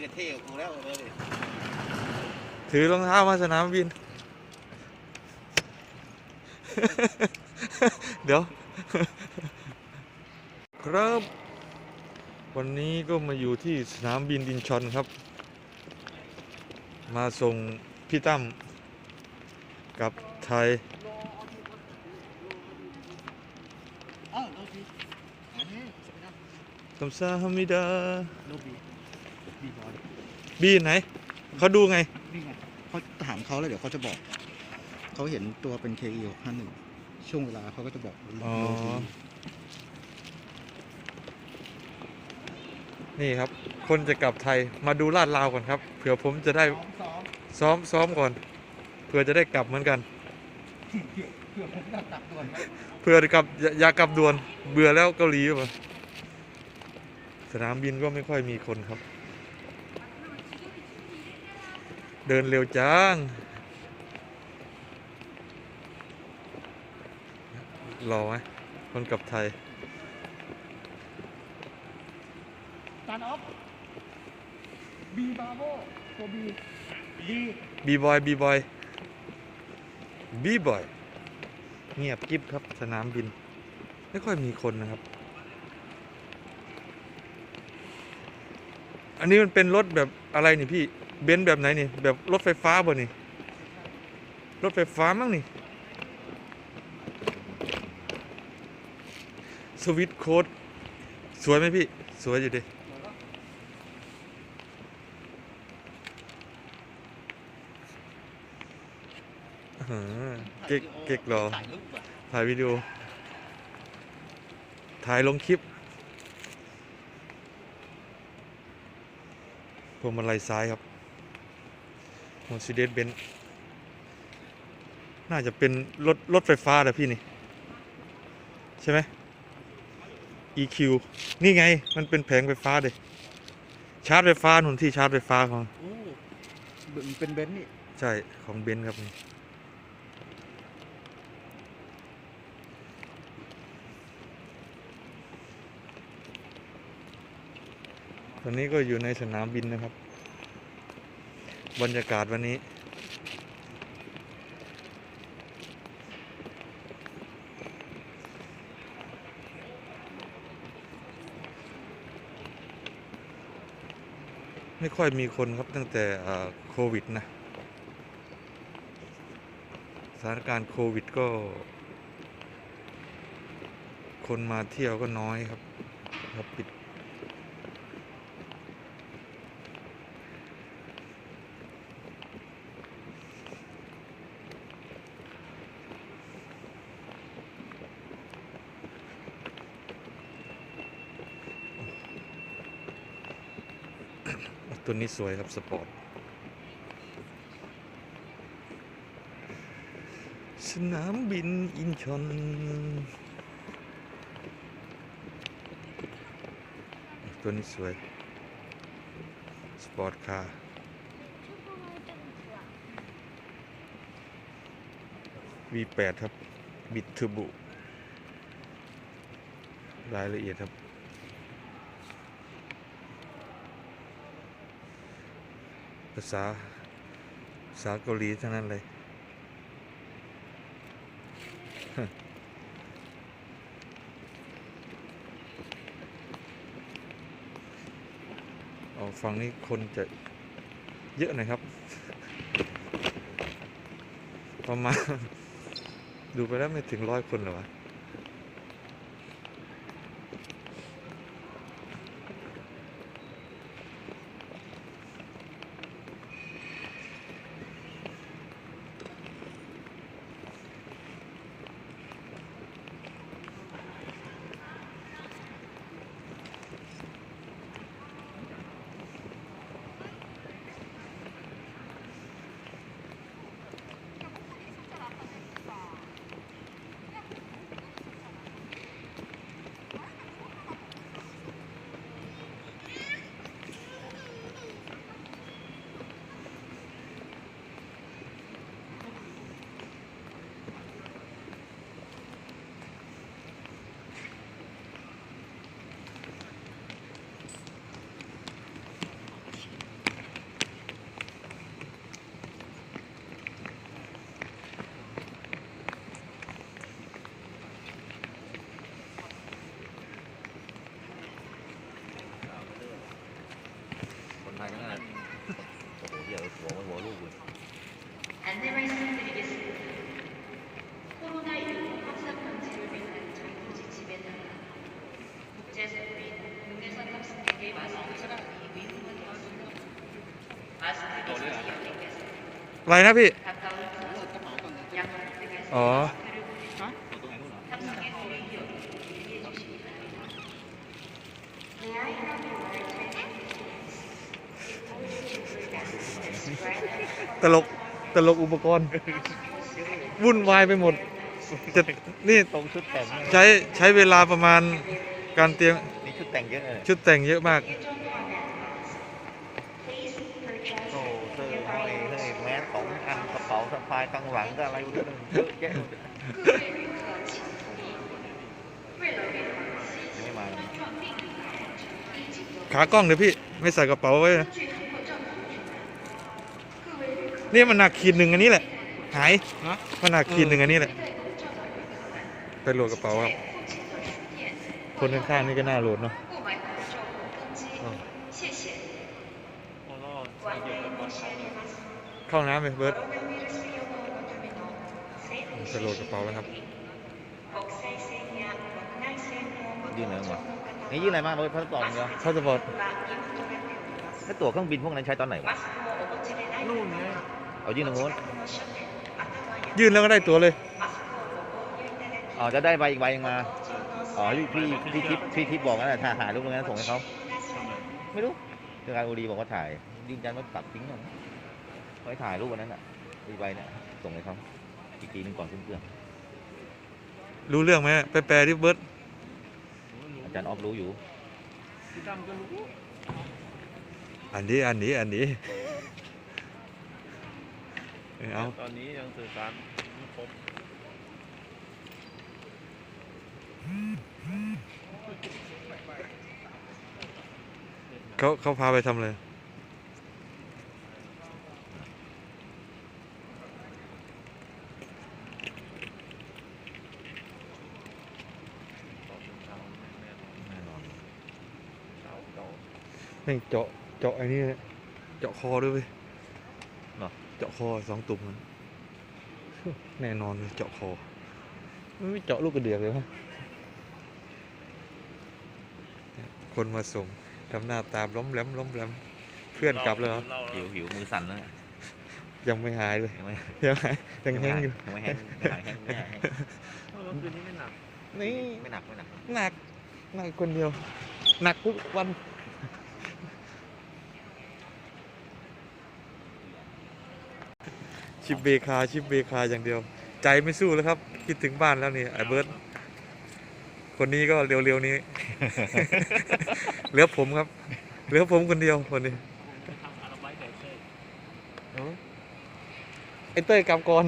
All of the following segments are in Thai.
มีแต่เท่กับกูแล้วเลยถือรองเท้ามาสนามบิน เดี๋ยว ครับ วันนี้ก็มาอยู่ที่สนามบินดินชอนครับ มาส่งพี่ตั้มกับไทยอ้าวโลบีอันนี้สวัสดีครับคำซาฮามิดาโล บีบีบอลบีไหนเขาดูไงนี่ไงเขาถามเขาแล้วเดี๋ยวเขาจะบอก เขาเห็นตัวเป็น KE 651ช่วงเวลาเขาก็จะบอกอ๋อโลบีนี่ครับ คนจะกลับไทยมาดูลาดราวก่อนครับ เผื่อผมจะได้สองสองซ้อมซ้อมก่อนเพื่อจะได้กลับเหมือนกันเพื่อผมจะตัดด่วนไหมเพื่อกลับอย่าอยากกลับด่วนเบื่อแล้วเกาหลีป่ะสนามบินก็ไม่ค่อยมีคนครับ เดินเร็วจังรอไหมคนกลับไทยตันออฟบีบาโบตัวบีบีบีบอยบีบอยบีบอยเงียบกริบครับสนามบิน ไม่ค่อยมีคนนะครับ อันนี้มันเป็นรถแบบอะไรนี่พี่ เบนซ์แบบไหนนี่ แบบรถไฟฟ้าบ่นี่ รถไฟฟ้ามั้งนี่ สวิตโค้ดสวยไหมพี่ สวยอยู่ดิอื้อหือเก๊กเก๊กรอถ่ายรูปอะถ่ายวิดีโอ ถ่ายลงคลิปพวงมาลัยซ้ายครับ Mercedes Benz น่าจะเป็นรถรถไฟฟ้าแต่พี่นี่ ใช่ไหม EQ นี่ไง มันเป็นแผงไฟฟ้าเลยชาร์จไฟฟ้าหนุนที่ชาร์จไฟฟ้าของ โอ้มันเป็นเบนซ์นี่ ใช่ ของเบนซ์ครับนี่ตอนนี้ก็อยู่ในสนามบินนะครับ บรรยากาศวันนี้ ไม่ค่อยมีคนครับตั้งแต่โควิดนะ สถานการณ์โควิดก็ คนมาเที่ยวก็น้อยครับปิด ตัวนี้สวยครับ สปอร์ตสนามบินอินชอนตัวนี้สวย สปอร์ตคาร์ V8 ครับ บิดเทอร์โบรายละเอียดครับาษาภาษาเกาหลีทั้งนั้นเลยอ๋อฝั่งนี้คนจะเยอะหน่อยครับ ประมาณ ดูไปแล้วไม่ถึงร้อยคนหรอวะ หัวมันหัวลูกเลยอะไรนะพี่ อ๋อ ตลกตลกอุปกรณ์ วุ่นวายไปหมดจะนี่ตรงชุดแต่งใช้ใช้เวลาประมาณการเตรียมนี่ชุดแต่งเยอะเลยชุดแต่งเยอะมาก Please purchase โอ้เสื้อห้อยเฮ้ยแมสสองอันกระเป๋าสะพายข้างหลังก็อะไรอยู่ด้วยเยอะแยะเลยยังไม่มาเลยขากล้องเดี๋ยวพี่ ไม่ใส่กระเป๋าไว้นะ นี่มันหนักขีดหนึ่งอันนี้แหละ หายมันหนักขีดหนึ่งอันนี้แหละ ไปโหลดกระเป๋าครับ คนข้างๆนี่ก็น่าโหลดเนาะเข้าน้ำไปเบิร์ดจะโหลดกระเป๋าแล้วครับยื่นอะไรมานี่ยื่นอะไรมาเราพาสปอร์ตเดียวพาสปอร์ตถ้าตั๋วเครื่องบินพวกนั้นใช้ตอนไหนวะนู่นไงายื่นตรงโน้นยื่นแล้วก็ได้ตัวเลย อ๋อจะได้ใบอีกใบยังมา อ๋อพี่พี่ทิพย์พี่ทิพย์บอกนั่นแหละถ่ายหารูปตรงนั้นส่งให้เขาไม่รู้ทางการอุรีบอกว่าถ่ายยืนยันว่าตัดทิ้งกันไว้ถ่ายรูปวันนั้นอะใบเนี่ยส่งให้เขาอีกทีนึงก่อนขึ้นเครื่องรู้เรื่องไหมไปแปลที่เบิร์ตอาจารย์ออฟรู้อยู่ อันนี้อันนี้อันนี้ เออเอา ตอนนี้ยังสื่อสารไม่ครบเขาเขาพาไปทำอะไรต่อเป็นเช้าแน่นอนแน่นอนเช้าเก่า แม่งเจาะ เจาะไอ้นี่เนี่ยเจาะคอด้วยเว้ยเหรอ เจาะคอสองตุ่มมันแน่นอนเลยเจาะคอมันไม่เจาะลูกกระเดือกเลยวะคนมาส่งทำหน้าตามล้มแหลมล้มแหลมเพื่อนกลับแล้วเหรอเล่าหิวหิวมือสั่นแล้วเนี่ยยังไม่หายเลยยังไม่ยังหายยังแห้งอยู่ยังไม่แห้งยังไม่แห้งไม่หายแห้งเออคืนนี้ไม่หนักนี่ไม่หนักไม่หนักหนักหนักคนเดียว หนักทุกวัน ชิปเบคาชิปเบคาอย่างเดียว ใจไม่สู้แล้วครับ คิดถึงบ้านแล้วนี่ไอ้เบิร์ตคนนี้ก็เร็วๆนี้ เหลือผมครับ เหลือผมคนเดียวคนนี้ทำอาราไบแต่เช่ไอ้เต้ยกลับก่อน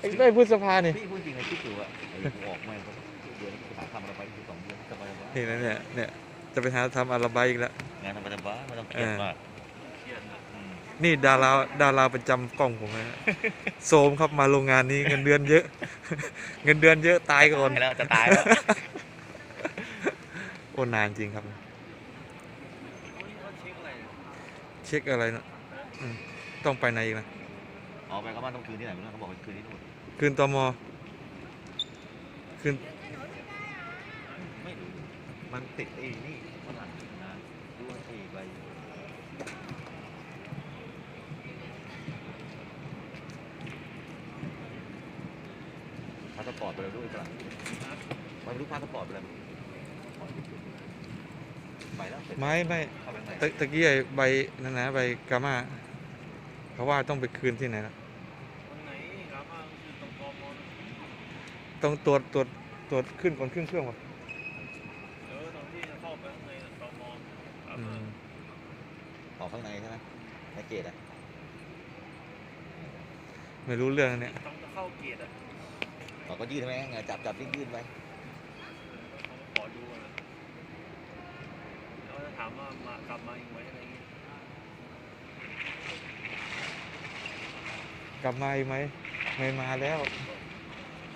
ไอ้เต้ยพฤษภานี่พี่พูดจริงเลยคิดอยู่อะไอ้กูออกไม่ก็เดือนหาทำอะไรไปคือสองเดือนสบายๆนี่นะเนี่ยเนี่ยจะไปหาทำอาราบายอีกแล้วงานธรรมดาไม่ต้องเครียดมาก เครียดนะ อืม นี่ดาราดาราประจำกล้องผมนะฮะ โซมครับมาโรงงานนี้เงินเดือนเยอะ เงินเดือนเยอะตายก่อน ตายแล้วจะตายแล้ว โอ้นานจริงครับโอ้ยเขาเช็คอะไรเช็คอะไรนะอืมต้องไปไหนอีกนะออกไปเขาบ้านต้องคืนที่ไหนไม่รู้เขาบอกว่าคืนที่นู่นคืนตมคืน ไม่รู้มันติดไอ้นี่ฝรั่งนะดูว่าไอ้ใบพา สปอร์ตไปเลยด้วยฝรั่งไม่รู้พาสปอร์ตไปเลยไปแล้วเสร็จไม่ไม่เข้าไปข้างในตะตะกี้ไอ้ใบนั่นนะใบกามาเขาว่าต้องไปคืนที่ไหนนะวันไหนกามาคือตรงกมนะต้องตรวจตรวจตรวจขึ้นก่อนขึ้นเครื่องวะเออตรงที่จะเข้าไปข้างในน่ะกมกาอืมามออกข้างในใช่ไหมในเกตอะไม่รู้เรื่องอันเนี่ย เราก็ยื่นไหมไงจับจับยื่นยื่นไปเขามาขอดูอะแล้วจะถามว่ามากลับมาอีกไหมอะไรเงี้ยกลับมาอีกไหมไม่มาแล้ว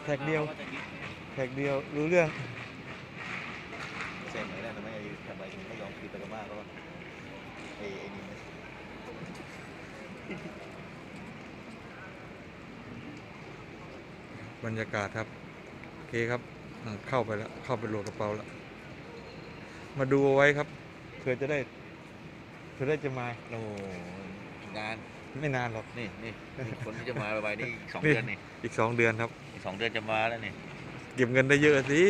แท็กเดียวาจะยึดเนี่ยแท็กเดียวรู้เรื่อง เซ็นไหนได้ทำไมทำไมถึงไม่ยอมคืนไปกันมากก็ไอ้ไอ้นี่ บรรยากาศครับ โอเคครับอ่าเข้าไปแล้ว เข้าไปโหลดกระเป๋าแล้ว มาดูเอาไว้ครับเผื่อจะได้เผื่อได้จะมา โอ้โหงานไม่นานหรอกนี่นี่นี่คนที่จะมาไปนี่อีกสองนี่เดือนนี่อีกสองเดือนครับอีกสองเดือนจะมาแล้วนี่เก็บเงินได้เยอะสิ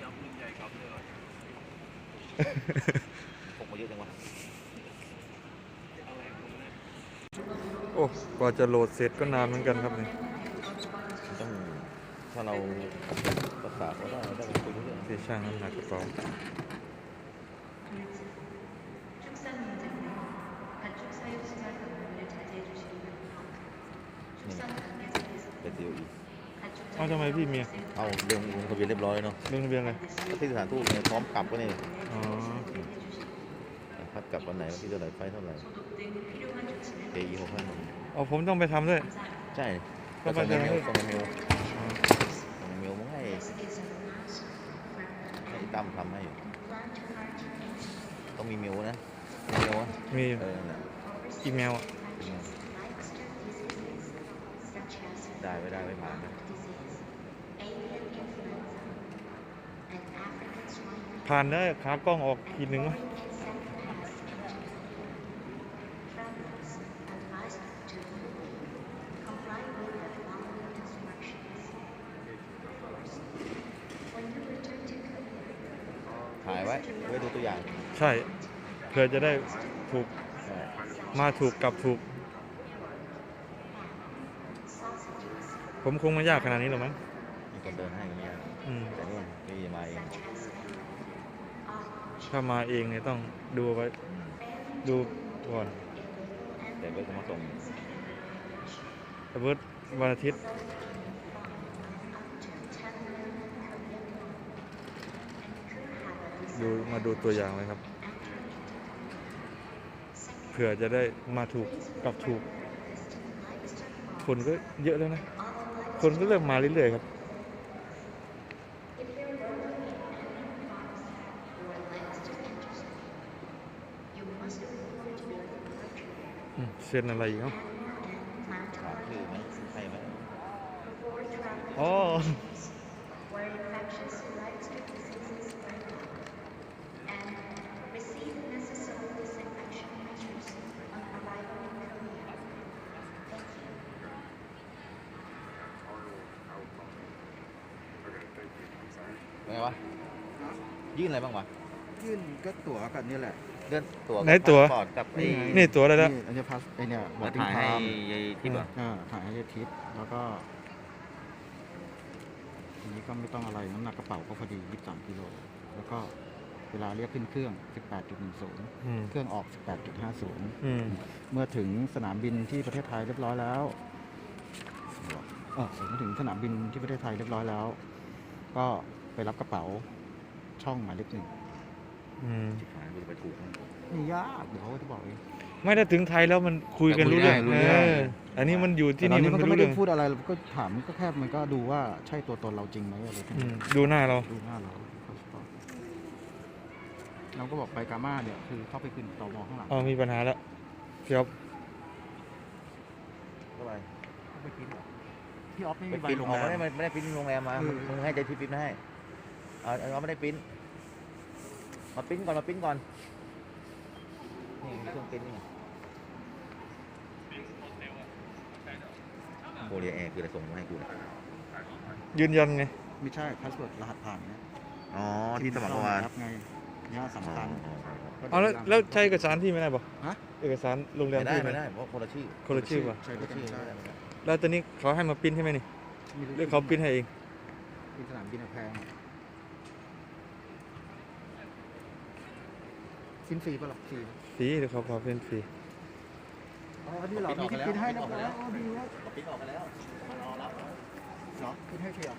เอาปืนใหญ่กลับเลยเหรอพกมาเยอะจังวะโอ้กว่าจะโหลดเสร็จก็นานเหมือนกันครับเนี่ยมันต้อง ถ้าเราภาษาเขได้ราได้ไปคุยเรื่องที่ช่างน้ำหนักกระป๋าอีเอาทำไมพี่เมียเอาเรื่องลงทะเบียนเรียบร้อยเนาะเรื่องทะเบียนอะไรที่สถานทูตเนี่ยพร้อมกลับก็นี่อ๋อพัดกลับวันไหนพี่จะสาไหร่ไฟเท่าไหร่เจีหกพัาหนึ่งอ๋อผมต้องไปทำด้วย ใช่ก็ไปเำด้ว ตั้มทำให้อยู่ต้องมีเมลนะมีเมลวะมีเออนั่นแหละอีเมลอะได้ไม่ได้ไม่ผ่านนะผ่านได้ขากล้องออกทีนึงวะ ถ่ายไว้ไว้ดูตัวอย่างใช่เพื่อจะได้ถูกใช่มาถูกกลับถูก ผมคงไม่ยากขนาดนี้หรอกมั้งมีคนเดินให้ก็ไม่ยากอืมแต่นู่นพี่มาเองถ้ามาเองเนี่ยต้องดูไว้อืมดูก่อนแต่เบิร์ดก็มาส่งแต่เบิร์ดวันอาทิตย์ ดูมาดูตัวอย่างเลยครับ เผื่อจะได้มาถูกกลับถูก คนก็เยอะแล้วนะ คนก็เริ่มมาเรื่อยๆครับอืมเซ็นอะไรอีกเนาะถามชื่อไหมใช่ไหมอ๋ ไงวะยื่นอะไรบ้างวะยื่นก็ตั๋วกับนี่แหละ เลื่อนตัวไหนตั๋วปอดกับไอ้ไงนี่ตัวอะไรแล้วอันนี้พาสไอเนี่ยบอมาดดิ้งถ่ายไทให้ม์ยายทิพย์เหรออ่าถ่ายให้ยายทิพย์แล้วก็ทีนี้ก็ไม่ต้องอะไรน้ำหนักกระเป๋าก็พอดี 23กิโลแล้วก็เวลาเรียกขึ้นเครื่อง 18.10 อืมเครื่องออก 18.50 อืมเมื่อถึงสนามบินที่ประเทศไทยเรียบร้อยแล้วเออเมื่อถึงสนามบินที่ประเทศไทยเรียบร้อยแล้ว ก็ ไปรับกระเป๋าช่องหมายเลขหนึ่งอืมชิบหายกูจะไปถูกไหมไม่ยากเดี๋ยวเขาก็จะบอกเอง ไม่ได้ถึงไทยแล้วมันคุยกันคุรู้ยเรื่ได้องรู้เอเรื่องออันนี้มันอยู่ที่แต่ตอนี่นนี้มันมันก็ไม่ไม่รู้ได้เรื่องพูดอะไรเราก็ถามก็แค่มันก็ดูว่าใช่ตัวตนเราจริงไหมอะไรแค่อืนั้นมดูหน้าเรา ดูหน้าเราเขาสปอร์ตเราก็บอกไปกาม่าเนี่ยคือเข้าไปขึ้นตมข้างหลังเอามีปัญหาแล้วพี่อ๊อฟเท่าไหร่เข้าไปกินเหรอพี่ออฟไม่ไปมีใบปริ้นโรงออกแรไม่มได้ไม่ได้ปริ้นโรงแรมมาเออมึงให้ใจทิพย์ปริ้นให้ เอาเอาไม่ได้ปริ้นมาปริ้นก่อนมาปริ้นก่อน นี่มีเครื่องปริ้นนี่โมเรียแอร์คืออะไรส่งมาให้กูเนี่ยยืนยันไง ไม่ใช่พาสเวิร์ดรหัสผ่านเนี่ยอ๋อ ที่สมัครเมื่อวานครับไงเนี่ยสำคัญเอาแล้วแล้วใช้เอกสารพี่ไม่ได้ป่ะฮะเอกสารโรงแรมไม่ได้พี่ไม่ได้เพราะคนละชื่อคนละชื่อป่ะใช้คนด้วยละกันชื่อไม่ได้ไม่ได้แล้วตอนนี้เขาให้มาปริ้นใช่ไหมนี่ไม่รู้หรือเขาปริ้นให้เองที่สนามบินอะแพง กินฟรีป่ะหรอฟรีฟรีเดี๋ยวเขาขอเป็นฟรีอ๋อนี่เหรอมีที่กินให้นะแล้วอ๋อดีแล้วปริ้นออกไปแล้วเหรอกินให้ฟรีเหรอ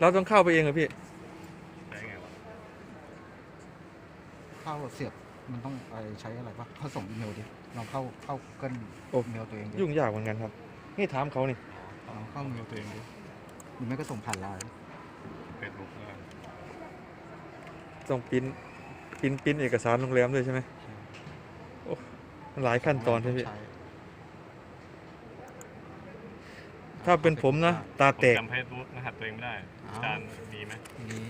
เราต้องเข้าไปเองเหรอพี่เข้าเสียบมันต้องไปใช้อะไรปะเขาส่งอีเมลดิลองเข้าเข้าเกินโอ้เมลตัวเองดิยุ่งยากเหมือนกันครับ นี่ถามเขานี่ลองเข้าเมลตัวเองดิหรือไม่ก็ส่งผ่านไลน์ต้องปริ้น ปริ้นปริ้นเอกสารโรงแรมด้วยใช่ไหมโอ้มันหลายขั้นตอนใช่ไหมพี่ใช้ถ้าเป็นผมนะ ตาผมแตก จำเฟซบุ๊กรหัสตัวเองไม่ได้อ้าว อาจารย์มีไหมมี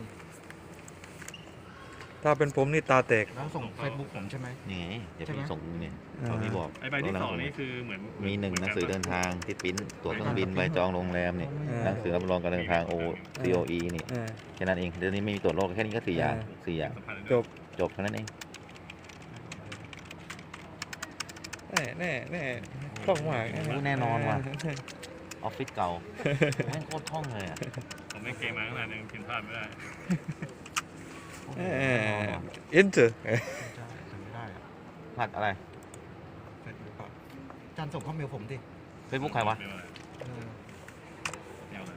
ถ้าเป็นผมนี่ตาแตก แล้วส่งเฟซบุ๊กผมใช่ไหม นี่ไงเดี๋ยวใช่ไหม พี่ส่งเนี่ยอ่าตอนนี้บอกไอใบที่สองนี่คือเหมือนมีหนึ่งหนังสือเดินทางที่ปริ้นตั๋วเครื่องบินใบจองโรงแรมเนี่ยหนังสือรับรองการเดินทาง O C O E นี่เออ แค่นั้นเองเดี๋ยวนี้ไม่มีตรวจโรคแค่นี้ก็สี่อย่างอ่าสี่อย่าง สัมพันธ์จบ จบแค่นั้นเองแน่แน่แน่คล่องมากโอ้แน่นอนว่ะออฟฟิศเก่าแม่งโคตรคล่องเลยอะผมไม่เกมมาขนาดนึงผิดพลาดไม่ได้เออ enter ใช่จำไม่ได้อะพลาดอะไรเฟซบุ๊กอะอาจารย์ส่งข้อมูลผมดิเฟซบุ๊กใครวะ ไม่เป็นไร เออ เดี๋ยวเลย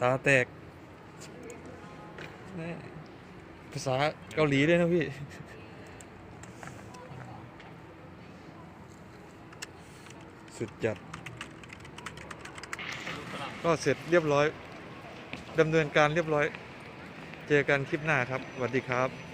ตาแตก ภาษาเกาหลีด้วยนะพี่ สุดจัด ก็เสร็จเรียบร้อยดำเนินการเรียบร้อย เจอกันคลิปหน้าครับสวัสดีครับ